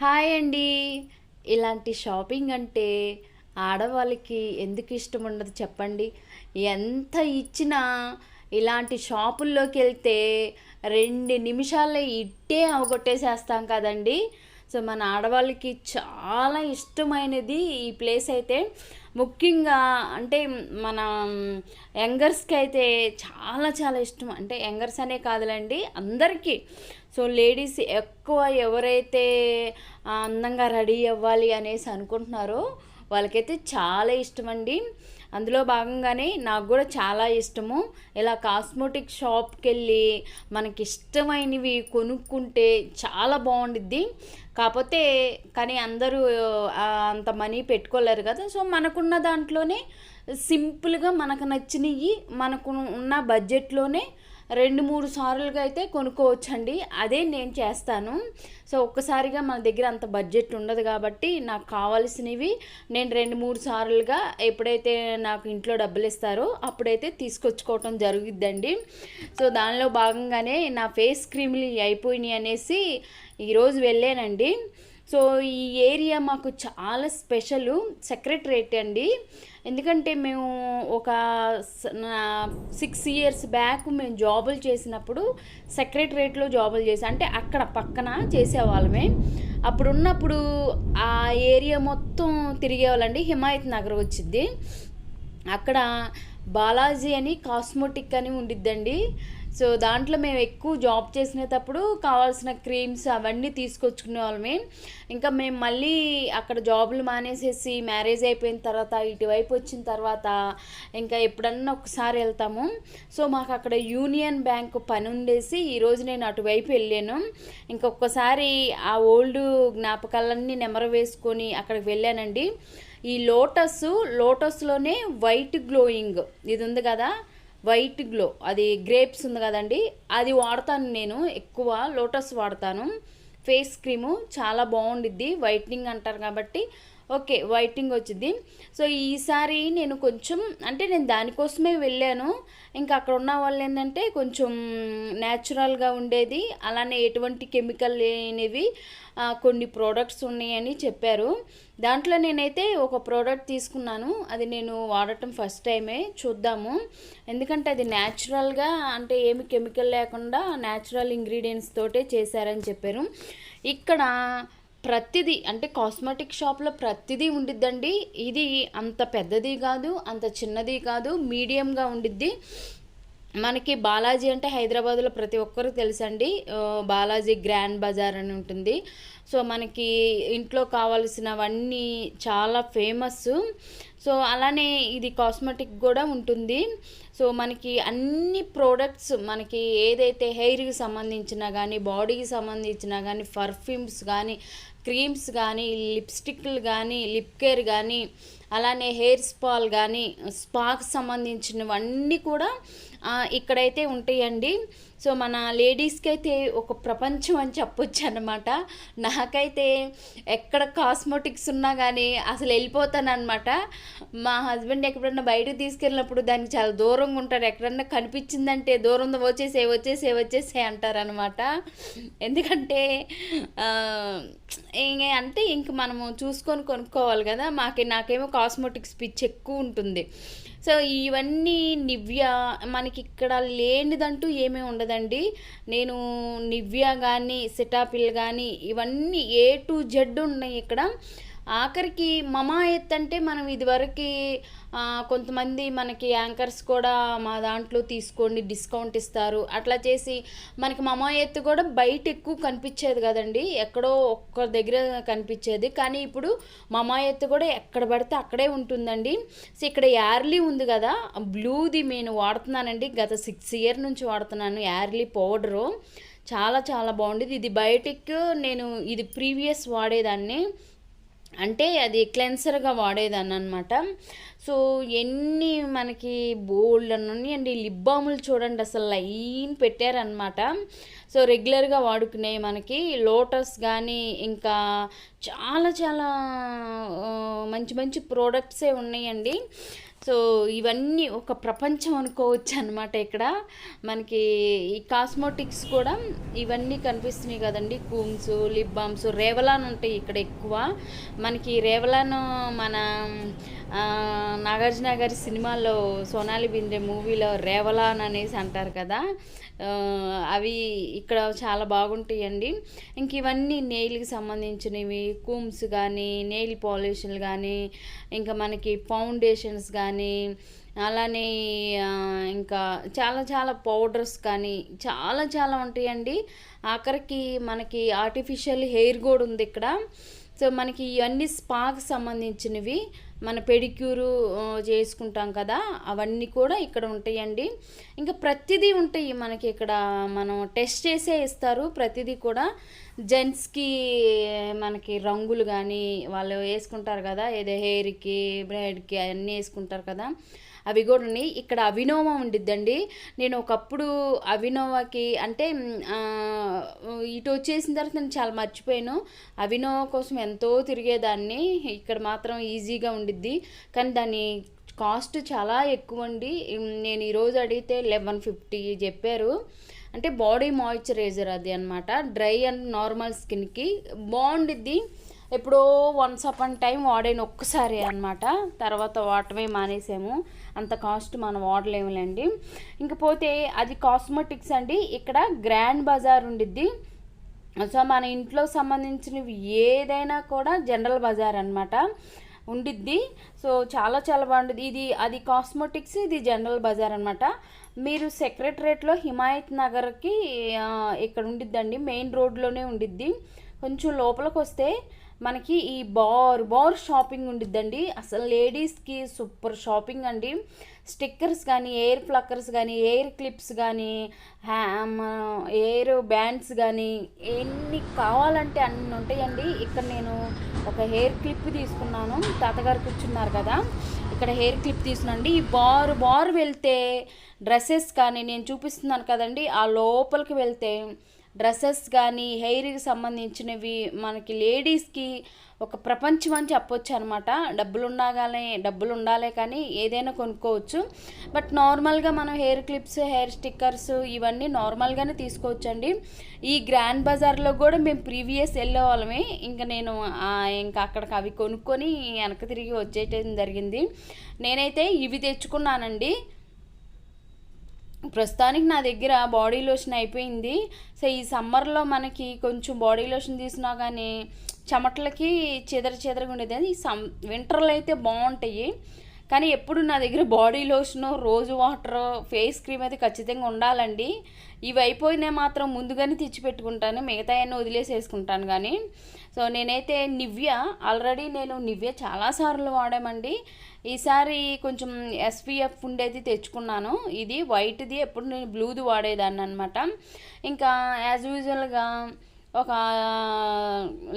Hi అండి. ఇలాంటి shopping అంటే ఆడవాళ్ళకి ఎందుకు ఇష్టం ఉండదు చెప్పండి. ఎంత ఇచ్చినా ఇలాంటి షాపుల్లోకి వెళ్తే రెండు నిమిషాల్లో ఇట్టే అవగొట్టేసేస్తాం కదండి. సో మన ఆడవాళ్ళకి చాలా ఇష్టమైనది ఈ ప్లేస్ అయితే. ముఖ్యంగా అంటే మన యంగర్స్కి అయితే చాలా చాలా ఇష్టం. అంటే యంగర్స్ అనే కాదులేండి అందరికీ. సో లేడీస్ ఎక్కువ ఎవరైతే అందంగా రెడీ అవ్వాలి అనేసి అనుకుంటున్నారో వాళ్ళకైతే చాలా ఇష్టం అండి అందులో భాగంగానే నాకు కూడా చాలా ఇష్టము. ఇలా కాస్మోటిక్ షాప్కి వెళ్ళి మనకి ఇష్టమైనవి కొనుక్కుంటే చాలా బాగుండిద్ది. కాకపోతే కానీ అందరూ అంత మనీ పెట్టుకోలేరు కదా. సో మనకున్న దాంట్లోనే సింపుల్గా మనకు నచ్చినవి మనకు ఉన్న బడ్జెట్లోనే రెండు మూడు సార్లుగా అయితే కొనుక్కోవచ్చండి. అదే నేను చేస్తాను. సో ఒక్కసారిగా మన దగ్గర అంత బడ్జెట్ ఉండదు కాబట్టి నాకు కావాల్సినవి నేను రెండు మూడు సార్లుగా ఎప్పుడైతే నాకు ఇంట్లో డబ్బులు ఇస్తారో అప్పుడైతే తీసుకొచ్చుకోవటం జరుగుద్దండి. సో దానిలో భాగంగానే నా ఫేస్ క్రీమ్లు అయిపోయినాయి అనేసి ఈరోజు వెళ్ళానండి. సో ఈ ఏరియా మాకు చాలా స్పెషల్ సెక్రటరేట్ అండి. ఎందుకంటే మేము ఒక సిక్స్ ఇయర్స్ బ్యాక్ మేము జాబులు చేసినప్పుడు సెక్రటరేట్లో జాబులు చేసాం అంటే అక్కడ పక్కన చేసేవాళ్ళమే. అప్పుడు ఉన్నప్పుడు ఆ ఏరియా మొత్తం తిరిగేవాళ్ళండి హిమాయత్ నగర్ వచ్చింది. అక్కడ బాలాజీ అని కాస్మోటిక్ అని ఉండిద్దండి. సో దాంట్లో మేము ఎక్కువ జాబ్ చేసినప్పుడు కావాల్సిన క్రీమ్స్ అవన్నీ తీసుకొచ్చుకునే వాళ్ళమే. ఇంకా మేము మళ్ళీ అక్కడ జాబులు మానేసేసి మ్యారేజ్ అయిపోయిన తర్వాత ఇటువైపు వచ్చిన తర్వాత ఇంకా ఎప్పుడన్నా ఒకసారి వెళ్తాము. సో మాకు అక్కడ యూనియన్ బ్యాంక్ పని ఉండేసి ఈరోజు నేను అటువైపు వెళ్ళాను. ఇంకొకసారి ఆ ఓల్డ్ జ్ఞాపకాలన్నీ నెమరు వేసుకొని అక్కడికి వెళ్ళానండి. ఈ లోటస్ లోటస్లోనే వైట్ గ్లోయింగ్. ఇది ఉంది కదా? వైట్ గ్లో అది గ్రేప్స్ ఉంది కదండి అది వాడతాను నేను ఎక్కువ లోటస్ వాడతాను. ఫేస్ క్రీము చాలా బాగుండిద్ది వైట్నింగ్ అంటారు కాబట్టి ఓకే వైటింగ్ వచ్చింది. సో ఈసారి నేను కొంచెం అంటే నేను దానికోసమే వెళ్ళాను. ఇంకా అక్కడ ఉన్న వాళ్ళు ఏంటంటే కొంచెం న్యాచురల్గా ఉండేది. అలానే ఎటువంటి కెమికల్ లేనివి కొన్ని ప్రోడక్ట్స్ ఉన్నాయని చెప్పారు. దాంట్లో నేనైతే ఒక ప్రోడక్ట్ తీసుకున్నాను. అది నేను వాడటం ఫస్ట్ టైమే చూద్దాము. ఎందుకంటే అది న్యాచురల్గా అంటే ఏమి కెమికల్ లేకుండా న్యాచురల్ ఇంగ్రీడియంట్స్ తోటే చేశారని చెప్పారు. ఇక్కడ ప్రతిదీ అంటే కాస్మెటిక్ షాప్లో ప్రతిదీ ఉండిద్దండి. ఇది అంత పెద్దది కాదు అంత చిన్నది కాదు మీడియంగా ఉండిద్ది. మనకి బాలాజీ అంటే హైదరాబాద్లో ప్రతి ఒక్కరు తెలుసండి. బాలాజీ గ్రాండ్ బజార్ అని ఉంటుంది. సో మనకి ఇంట్లో కావాల్సినవన్నీ చాలా ఫేమస్ సో అలానే ఇది కాస్మెటిక్ కూడా ఉంటుంది. సో మనకి అన్ని ప్రోడక్ట్స్ మనకి ఏదైతే హెయిర్కి సంబంధించిన కానీ బాడీకి సంబంధించిన కానీ పర్ఫ్యూమ్స్ కానీ క్రీమ్స్ కానీ లిప్స్టిక్లు కానీ లిప్ కేర్ కానీ అలానే హెయిర్ స్పాల్ కానీ స్పాకి సంబంధించినవన్నీ కూడా ఇక్కడైతే ఉంటాయండి. సో మన లేడీస్కి అయితే ఒక ప్రపంచం అని చెప్పొచ్చు అనమాట నాకైతే ఎక్కడ కాస్మెటిక్స్ ఉన్నా కానీ అసలు వెళ్ళిపోతానమాట మా హస్బెండ్ ఎక్కడన్నా బయటకు తీసుకెళ్ళినప్పుడు దానికి చాలా దూరంగా ఉంటారు. ఎక్కడన్నా కనిపించిందంటే దూరం వచ్చేసే వచ్చేసే వచ్చేసే అంటారనమాట. ఎందుకంటే అంటే ఇంక మనము చూసుకొని కొనుక్కోవాలి కదా. మాకి నాకేమో కాస్మెటిక్స్ పిచ్ ఎక్కువ ఉంటుంది. సో ఇవన్నీ నివ్య మనకి ఇక్కడ లేనిదంటూ ఏమీ ఉండదండి. నేను నివ్య కానీ సిటాపిల్ కానీ ఇవన్నీ ఏ టు జెడ్ ఉన్నాయి ఇక్కడ. ఆఖరికి మమా ఎత్ అంటే మనం ఇదివరకు కొంతమంది మనకి యాంకర్స్ కూడా మా దాంట్లో తీసుకోండి డిస్కౌంట్ ఇస్తారు. అట్లా చేసి మనకి మమా ఎత్ కూడా బయట ఎక్కువ కనిపించేది కదండి. ఎక్కడో ఒక్క దగ్గర కనిపించేది. కానీ ఇప్పుడు మమా ఎత్ కూడా ఎక్కడ పడితే అక్కడే ఉంటుందండి. సో ఇక్కడ యార్లీ ఉంది కదా. బ్లూది నేను వాడుతున్నానండి. గత సిక్స్ ఇయర్ నుంచి వాడుతున్నాను యార్లీ పౌడరు. చాలా చాలా బాగుండేది. ఇది బయోటిక్ నేను ఇది ప్రీవియస్ వాడేదాన్ని. అంటే అది క్లెన్సర్గా వాడేదాన్ని అనమాట సో ఎన్ని మనకి బోల్డ్ అని అండి లిప్ బాములు చూడండి అసలు లైన్ పెట్టారనమాట సో రెగ్యులర్గా వాడుకునే మనకి. లోటస్ కానీ ఇంకా చాలా చాలా మంచి మంచి ప్రోడక్ట్సే ఉన్నాయండి. సో ఇవన్నీ ఒక ప్రపంచం అనుకోవచ్చు అనమాట ఇక్కడ. మనకి ఈ కాస్మోటిక్స్ కూడా ఇవన్నీ కనిపిస్తున్నాయి కదండి. కూమ్స్ లిప్ బామ్స్ రేవలాన్ ఉంటాయి ఇక్కడ ఎక్కువ. మనకి రేవలాన్ మన నాగార్జున గారి సినిమాలో సోనాలి బింద్రే మూవీలో రేవలాన్ అనేసి అంటారు కదా. అవి ఇక్కడ చాలా బాగుంటాయండి. ఇంక ఇవన్నీ నెయిల్కి సంబంధించినవి కూమ్స్ కానీ నెయిల్ పాలిష్లు కానీ ఇంకా మనకి ఫౌండేషన్స్ కానీ అలానే ఇంకా చాలా చాలా పౌడర్స్ కానీ చాలా చాలా ఉంటాయండి. ఆఖరికి మనకి ఆర్టిఫిషియల్ హెయిర్ కూడా ఉంది ఇక్కడ. సో మనకి ఇవన్నీ స్పాకి సంబంధించినవి మన పెడిక్యూరు చేసుకుంటాం కదా అవన్నీ కూడా ఇక్కడ ఉంటాయండి. ఇంకా ప్రతిదీ ఉంటాయి మనకి ఇక్కడ మనం టెస్ట్ చేసే ఇస్తారు. ప్రతిదీ కూడా జెంట్స్కి మనకి రంగులు కానీ వాళ్ళు వేసుకుంటారు కదా ఏదో హెయిర్కి బ్రైడ్కి అవన్నీ వేసుకుంటారు కదా. అవి కూడా ఉన్నాయి. ఇక్కడ అవినోవా ఉండిద్దండి. నేను ఒకప్పుడు అవినోవాకి అంటే ఇటు వచ్చేసిన తర్వాత నేను చాలా మర్చిపోయాను. అవినోవా కోసం ఎంతో తిరిగేదాన్ని. ఇక్కడ మాత్రం ఈజీగా ఉండిద్ది. కానీ దాని కాస్ట్ చాలా ఎక్కువ అండి. నేను ఈరోజు అడిగితే లెవెన్ ఫిఫ్టీ చెప్పారు. అంటే బాడీ మాయిశ్చరైజర్ అది అనమాట డ్రై అండ్ నార్మల్ స్కిన్కి బాగుండిద్ది. ఎప్పుడో వన్స్ అపాన్ టైం వాడాను ఒక్కసారి అనమాట తర్వాత వాడటమే మానేసాము. అంత కాస్ట్ మనం వాడలేములేండి. ఇంకపోతే అది కాస్మెటిక్స్ అండి. ఇక్కడ గ్రాండ్ బజార్ ఉండిద్ది. సో మన ఇంట్లో సంబంధించినవి ఏదైనా కూడా జనరల్ బజార్ అనమాట ఉండిద్ది. సో చాలా చాలా బాగుంటుంది ఇది అది కాస్మెటిక్స్ ఇది జనరల్ బజార్ అనమాట మీరు సెక్రటరేట్లో హిమాయత్ నగర్కి ఇక్కడ ఉండిద్దండి. మెయిన్ రోడ్లోనే ఉండిద్ది. కొంచెం లోపలికి వస్తే మనకి ఈ బార్ బార్ షాపింగ్ ఉండిద్దండి. అసలు లేడీస్కి సూపర్ షాపింగ్ అండి. స్టిక్కర్స్ కానీ ఎయిర్ ఫ్లక్కర్స్ కానీ ఎయిర్ క్లిప్స్ కానీ ఎయిర్ బ్యాండ్స్ కానీ ఎన్ని కావాలంటే అన్ని ఉంటాయండి. ఇక్కడ నేను ఒక హెయిర్ క్లిప్ తీసుకున్నాను. తాతగారు కూర్చున్నారు కదా. ఇక్కడ హెయిర్ క్లిప్ తీసుకున్నాండి ఈ బార్ బార్ వెళ్తే డ్రెస్సెస్ కానీ నేను చూపిస్తున్నాను కదండి. ఆ లోపలికి వెళ్తే డ్రెస్సెస్ కానీ హెయిర్కి సంబంధించినవి మనకి లేడీస్కి ఒక ప్రపంచం అని చెప్పొచ్చు అనమాట డబ్బులు ఉండగానే డబ్బులు ఉండాలే కానీ ఏదైనా కొనుక్కోవచ్చు. బట్ నార్మల్గా మనం హెయిర్ క్లిప్స్ హెయిర్ స్టిక్కర్స్ ఇవన్నీ నార్మల్గానే తీసుకోవచ్చండి. ఈ గ్రాండ్ బజార్లో కూడా మేము ప్రీవియస్ వెళ్ళే వాళ్ళమే. ఇంకా నేను ఇంకా అక్కడికి అవి కొనుక్కొని వెనక తిరిగి వచ్చేయటం జరిగింది. నేనైతే ఇవి తెచ్చుకున్నానండి. ప్రస్తుతానికి నా దగ్గర బాడీ లోషన్ అయిపోయింది. సో ఈ సమ్మర్లో మనకి కొంచెం బాడీ లోషన్ తీసినా కానీ చెమటలకి చెదర చెదరగా ఉండేది. అది సమ్ వింటర్లో అయితే బాగుంటాయి. కానీ ఎప్పుడు నా దగ్గర బాడీ లోషను రోజు వాటర్ ఫేస్ క్రీమ్ అయితే ఖచ్చితంగా ఉండాలండి. ఇవి అయిపోయినా మాత్రం ముందుగానే తెచ్చిపెట్టుకుంటాను మిగతా అన్నీ వదిలేసేసుకుంటాను కానీ సో నేనైతే నివ్య ఆల్రెడీ నేను నివ్య చాలాసార్లు వాడామండి. ఈసారి కొంచెం ఎస్పీఎఫ్ ఉండేది తెచ్చుకున్నాను. ఇది వైట్ది ఎప్పుడు నేను బ్లూది వాడేదాన్ని అనమాట ఇంకా యాజ్ యూజువల్గా ఒక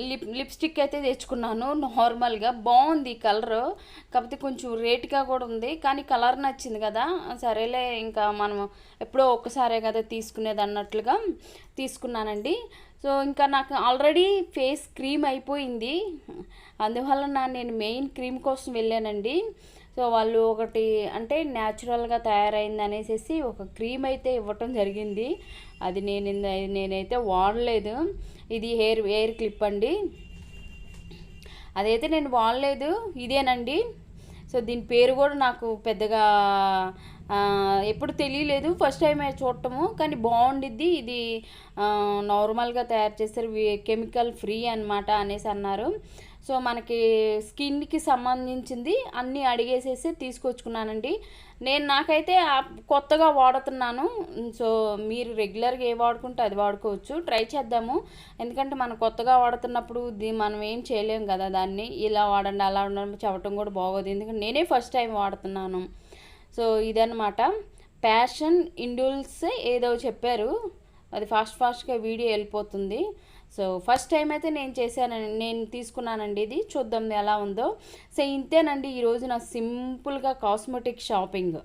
లిప్ లిప్స్టిక్ అయితే తెచ్చుకున్నాను. నార్మల్గా బాగుంది కలర్. కాకపోతే కొంచెం రేట్గా కూడా ఉంది. కానీ కలర్ నచ్చింది కదా. సరేలే ఇంకా మనం ఎప్పుడో ఒక్కసారే కదా తీసుకునేది అన్నట్లుగా తీసుకున్నానండి. సో ఇంకా నాకు ఆల్రెడీ ఫేస్ క్రీమ్ అయిపోయింది. అందువలన నేను మెయిన్ క్రీమ్ కోసం వెళ్ళానండి. సో వాళ్ళు ఒకటి అంటే న్యాచురల్గా తయారైంది అనేసి ఒక క్రీమ్ అయితే ఇవ్వటం జరిగింది. అది నేను నేనైతే వాడలేదు. ఇది హెయిర్ హెయిర్ క్లిప్ అండి. అదైతే నేను వాడలేదు. ఇదేనండి. సో దీని పేరు కూడా నాకు పెద్దగా ఎప్పుడు తెలియలేదు. ఫస్ట్ టైం చూడటము. కానీ బాగుండిద్ది. ఇది నార్మల్గా తయారు చేస్తారు. కెమికల్ ఫ్రీ అన్నమాట అనేసి అన్నారు. సో మనకి స్కిన్కి సంబంధించింది అన్నీ అడిగేసేసి తీసుకొచ్చుకున్నానండి. నేను నాకైతే కొత్తగా వాడుతున్నాను. సో మీరు రెగ్యులర్గా ఏ వాడుకుంటే అది వాడుకోవచ్చు. ట్రై చేద్దాము. ఎందుకంటే మనం కొత్తగా వాడుతున్నప్పుడు మనం ఏం చేయలేము కదా దాన్ని. ఇలా వాడండి అలా ఉండడం చెప్పటం కూడా బాగోదు. ఎందుకంటే నేనే ఫస్ట్ టైం వాడుతున్నాను. సో ఇదన్నమాట. ప్యాషన్ ఇండూల్స్ ఏదో చెప్పారు. అది ఫాస్ట్ ఫాస్ట్గా వీడియో వెళ్ళిపోతుంది. సో ఫస్ట్ టైం అయితే నేను చేశాను నేను తీసుకున్నానండి ఇది. చూద్దాం ఎలా ఉందో. సో ఇంతేనండి ఈరోజు నా సింపుల్గా కాస్మెటిక్ షాపింగ్